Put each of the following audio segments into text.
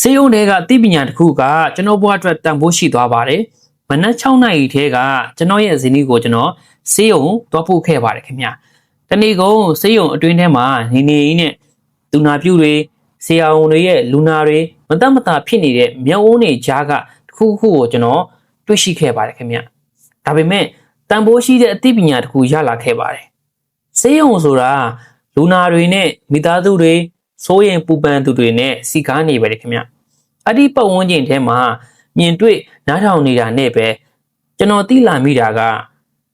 စေယုံတွေကသိပညာတစ်ခုကကျွန်တော်ဘဝအတွက်တန်ဖိုးရှိသွားပါတယ်မနက်6နာရီထဲကကျွန်တော်ရဲ့ဇနီးကိုကျွန်တော်စေယုံသွားပို့ခဲ့ပါတယ်ခင်ဗျတနေ့ကုန်စေယုံအတွင်းထဲမှာနေနေကြီးနဲ့ဒူနာပြုတွေဆရာဝန်တွေရဲ့လူနာတွေမတတ်မတာဖြစ်နေတဲ့မျက်ဝန်းတွေကြားကတစ်ခုခုကိုကျွန်တော်တွေ့ရှိခဲ့ပါတယ်ခင်ဗျဒါပေမဲ့တန်ဖိုးရှိတဲ့အသိပညာတစ်ခုရလာခဲ့ပါတယ်စေယုံဆိုတာလူနာတွေနဲ့မိသားစုတွေ စိုးရင်ပူပန်သူတွေနဲ့စီကားနေပါတယ်ခင်ဗျအဲ့ဒီပတ်ဝန်းကျင်ထဲမှာမြင်တွေ့နားထောင်နေတာနဲ့ပဲကျွန်တော်သိလာမိတာက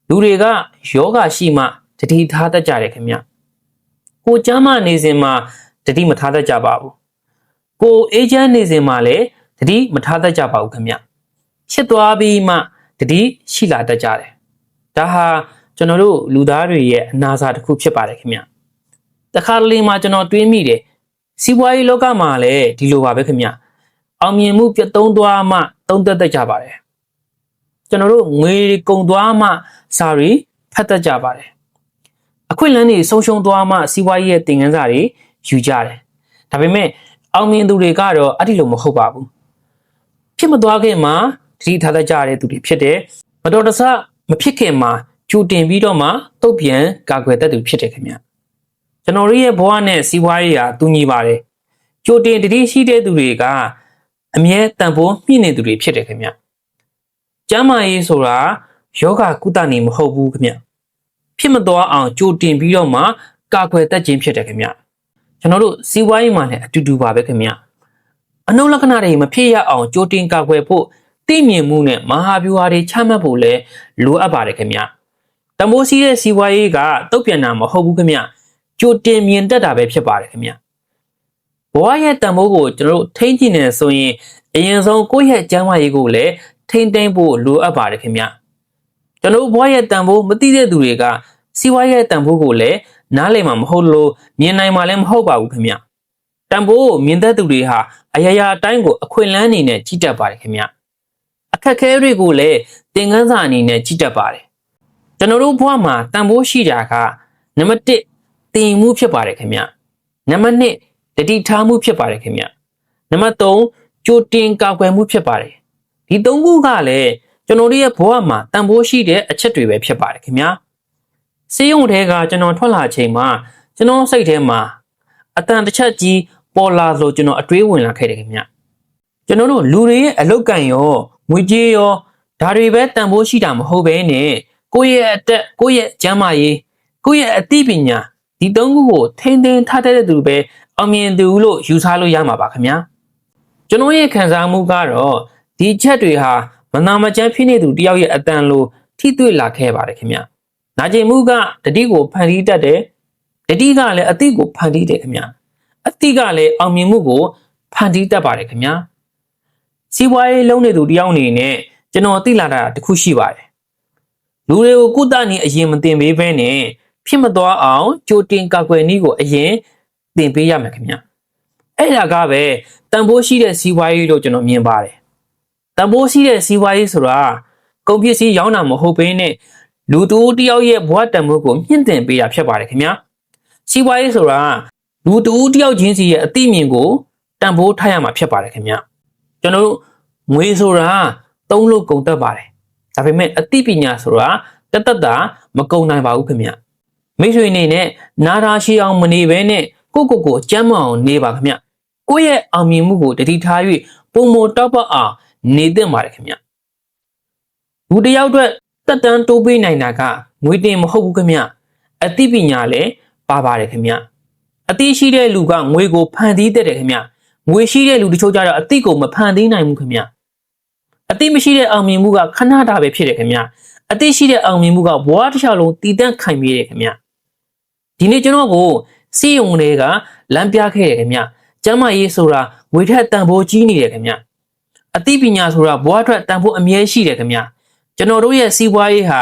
လူတွေကယောဂရှိမှတတိထားတတ်ကြတယ်ခင်ဗျကိုကျမ်းမာနေစဉ်မှာတတိမထားတတ်ကြပါဘူးကိုအေဂျင့်နေစဉ်မှာလည်းတတိမထားတတ်ကြပါဘူးခင်ဗျချစ်သွားပြီးမှတတိရှိလာတတ်ကြတယ်ဒါဟာကျွန်တော်တို့လူသားတွေရဲ့အနာစာတစ်ခုဖြစ်ပါတယ်ခင်ဗျတခါတလေမှကျွန်တော်တွေးမိတယ် စီးပွားရေးလောကမှာလည်းဒီလိုပါပဲခင်ဗျအောင်မြင်မှုပြတ်သုံးသွားမှသုံးသက်တတ်ကြပါတယ်ကျွန်တော်တို့ငွေကုန်သွားမှစာရီဖတ်တတ်ကြပါတယ်အခွင့်အလမ်းတွေဆုံးရှုံးသွားမှစီးပွားရေးရဲ့သင်ခန်းစာတွေယူကြတယ်ဒါပေမဲ့အောင်မြင်သူတွေကတော့အဲ့ဒီလိုမဟုတ်ပါဘူးဖြစ်မသွားခင်မှာတတိထားတတ်ကြတဲ့သူတွေဖြစ်တယ်မတော်တဆမဖြစ်ခင်မှာကြိုတင်ပြီးတော့မှတုတ်ပြန်ကာကွယ်တတ်သူဖြစ်တယ်ခင်ဗျ ကျွန်တော်တို့ရဲ့ဘဝနဲ့စီးပွားရေးဟာတူညီပါတယ်ကြိုတင်တတိရှိတဲ့သူတွေကအမြဲတန်ဖိုးမြင့်နေသူတွေဖြစ်တယ်ခင်ဗျကျမ်းမာရေးဆိုတာယောဂကုသနေမဟုတ်ဘူးခင်ဗျဖြစ်မသွားအောင်ကြိုတင်ပြီးတော့မှကာကွယ်တတ်ခြင်းဖြစ်တယ်ခင်ဗျကျွန်တော်တို့စီးပွားရေးမှာလည်းအတူတူပါပဲခင်ဗျအနုလက္ခဏာတွေမဖြစ်ရအောင်ကြိုတင်ကာကွယ်ဖို့သိမြင်မှုနဲ့မဟာဗျူဟာတွေချမှတ်ဖို့လည်းလိုအပ်ပါတယ်ခင်ဗျတမိုးစီးတဲ့စီးပွားရေးကတုတ်ပြန်တာမဟုတ်ဘူးခင်ဗျ ကြိုတင်မြင်တတ်တာပဲဖြစ်ပါတယ်ခင်ဗျဘဝရဲ့တန်ဖိုးကိုကျွန်တော်တို့ထိန်းချင်နေဆိုရင်အရင်ဆုံးကိုယ့်ရဲ့ကျန်းမာရေးကိုလည်းထိန်းသိမ်းဖို့လိုအပ်ပါတယ်ခင်ဗျကျွန်တော်တို့ဘဝရဲ့တန်ဖိုးမသိတဲ့သူတွေကစီးပွားရေးတန်ဖိုးကိုလည်းနားလည်မှာမဟုတ်လို့မြင်နိုင်မှာလည်းမဟုတ်ပါဘူးခင်ဗျတန်ဖိုးမြင်တတ်သူတွေဟာအရာရာအတိုင်းကိုအခွင့်အလန်းအနေနဲ့ကြည့်တတ်ပါတယ်ခင်ဗျအခက်ခဲတွေကိုလည်းသင်ခန်းစာအနေနဲ့ကြည့်တတ်ပါတယ်ကျွန်တော်တို့ဘဝမှာတန်ဖိုးရှိတာကနံပါတ်1 သင်မှုဖြစ်ပါတယ်ခင်ဗျနံပါတ်2တတိထားမှုဖြစ်ပါတယ်ခင်ဗျနံပါတ်3ကြိုတင်ကာကွယ်မှုဖြစ်ပါတယ်ဒီသုံးခုကလည်းကျွန်တော်တို့ရဲ့ဘဝမှာတန်ဖိုးရှိတဲ့အချက်တွေပဲဖြစ်ပါတယ်ခင်ဗျာစေယုံထဲကကျွန်တော်ထွက်လာချိန်မှာကျွန်တော်စိတ်ထဲမှာအတန်တစ်ချက်ကြီးပေါ်လာလို့ကျွန်တော်အတွေးဝင်လာခဲ့တယ်ခင်ဗျကျွန်တော်တို့လူတွေရဲ့အလုတ်ကန်ရောငွေကြေးရောဒါတွေပဲတန်ဖိုးရှိတာမဟုတ်ဘဲနဲ့ကိုယ့်ရဲ့အသက်ကိုယ့်ရဲ့ကျန်းမာရေးကိုယ့်ရဲ့အသိပညာ ဒီသုံးခုကိုထိန်းသိမ်းထားတဲ့သူပဲအောင်မြင်သူလို့ယူဆလို့ရမှာပါခင်ဗျာကျွန်တော်ရဲ့ခံစားမှုကတော့ဒီချက်တွေဟာမနာမကျန်းဖြစ်နေသူတယောက်ရဲ့အတန်လိုထိတွေ့လာခဲ့ပါတယ်ခင်ဗျနာကျင်မှုကတတိကိုဖန်တီးတတ်တယ်တတိကလည်းအတိကိုဖန်တီးတယ်ခင်ဗျအတိကလည်းအောင်မြင်မှုကိုဖန်တီးတတ်ပါတယ်ခင်ဗျစီးပွားရေးလုံးနေသူတယောက်အနေနဲ့ကျွန်တော်သိလာတာတစ်ခုရှိပါတယ်လူတွေကိုကုသနေအရင်မတင်ပေးဘဲနဲ့ ဖြစ်မသွားအောင်ကြိုတင်ကာကွယ်နည်းကိုအရင်သင်ပေးရမယ်ခင်ဗျအဲ့ဒါကပဲတန်ဖိုးရှိတဲ့စီးပွားရေးလို့ကျွန်တော်မြင်ပါတယ်တန်ဖိုးရှိတဲ့စီးပွားရေးဆိုတာကုန်ပစ္စည်းရောင်းတာမဟုတ်ဘဲနဲ့လူတူတယောက်ရဲ့ဘဝတန်ဖိုးကိုမြင့်တင်ပေးတာဖြစ်ပါတယ်ခင်ဗျာစီးပွားရေးဆိုတာလူတူတယောက်ချင်းစီရဲ့အသိမြင်ကိုတန်ဖိုးထားရမှာဖြစ်ပါတယ်ခင်ဗျာကျွန်တော်တို့ငွေဆိုတာသုံးလို့ကုန်တတ်ပါတယ်ဒါပေမဲ့အသိပညာဆိုတာတသက်တာမကုန်နိုင်ပါဘူးခင်ဗျ မိတ်ဆွေအနေနဲ့နားထားရှိအောင်မနေဘဲနဲ့ကိုကိုကိုကြမ်းမအောင်နေပါခင်ဗျကိုယ့်ရဲ့အောင်မြင်မှုကိုတတိထား၍ပုံမတောက်ပအောင်နေသင့်ပါတယ်ခင်ဗျလူတယောက်အတွက်တက်တန်းတိုးပေးနိုင်တာကငွေတင်မဟုတ်ဘူးခင်ဗျအသိပညာလည်းပါပါတယ်ခင်ဗျအသိရှိတဲ့လူကငွေကိုဖန်တီးတတ်တယ်ခင်ဗျငွေရှိတဲ့လူတချို့ကျတော့အသိကိုမဖန်တီးနိုင်ဘူးခင်ဗျအသိမရှိတဲ့အောင်မြင်မှုကခဏတာပဲဖြစ်တယ်ခင်ဗျအသိရှိတဲ့အောင်မြင်မှုကဘဝတစ်လျှောက်လုံးတည်တံ့ခိုင်မြဲတယ်ခင်ဗျ ဒီနေ့ကျွန်တော်ကိုစီယုံတွေကလမ်းပြခဲ့တယ်ခင်ဗျကျမ်းမာရေးဆိုတာငွေထက်တန်ဖိုးကြီးနေတယ်ခင်ဗျအသိပညာဆိုတာဘဝအတွက်တန်ဖိုးအမြဲရှိတယ်ခင်ဗျကျွန်တော်တို့ရဲ့စီးပွားရေးဟာ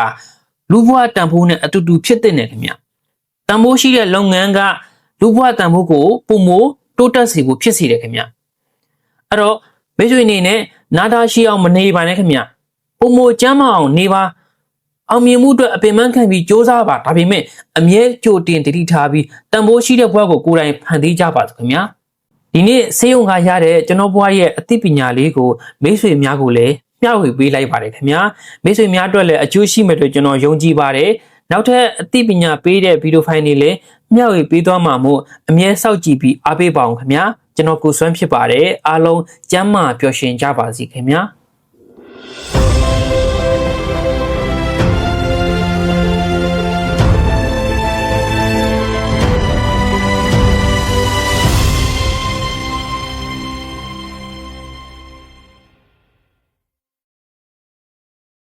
လူဘဝတန်ဖိုးနဲ့အတူတူဖြစ်တဲ့နေခင်ဗျတန်ဖိုးရှိတဲ့လုပ်ငန်းကလူဘဝတန်ဖိုးကိုပုံမိုးတိုးတက်စေဖို့ဖြစ်စေတယ်ခင်ဗျအဲ့တော့မိတ်ဆွေအနေနဲ့နာတာရှိအောင်မနေပါနဲ့ခင်ဗျပုံမိုးကျမ်းမအောင်နေပါ အောင်မြင်မှုအတွက်အပင်ပန်းခံပြီးစ조사ပါဒါပေမဲ့အမြဲကြိုတင်တတိထားပြီးတန်ဖိုးရှိတဲ့ဘဝကိုကိုယ်တိုင်ဖန်တီးကြပါခင်ဗျာဒီနေ့ဆေးရုံကရတဲ့ကျွန်တော်ဘွားရဲ့အသိပညာလေးကိုမိတ်ဆွေများကိုလည်းမျှဝေပေးလိုက်ပါတယ်ခင်ဗျာမိတ်ဆွေများအတွက်လည်းအကျိုးရှိမယ်လို့ကျွန်တော်ယုံကြည်ပါတယ်နောက်ထပ်အသိပညာပေးတဲ့ဗီဒီယိုဖိုင်တွေလည်းမျှဝေပေးသွားမှာမို့အမြဲစောင့်ကြည့်ပြီးအားပေးပါအောင်ခင်ဗျာကျွန်တော်ကိုစွမ်းဖြစ်ပါတယ်အားလုံးကျမ်းမာပျော်ရွှင်ကြပါစေခင်ဗျာ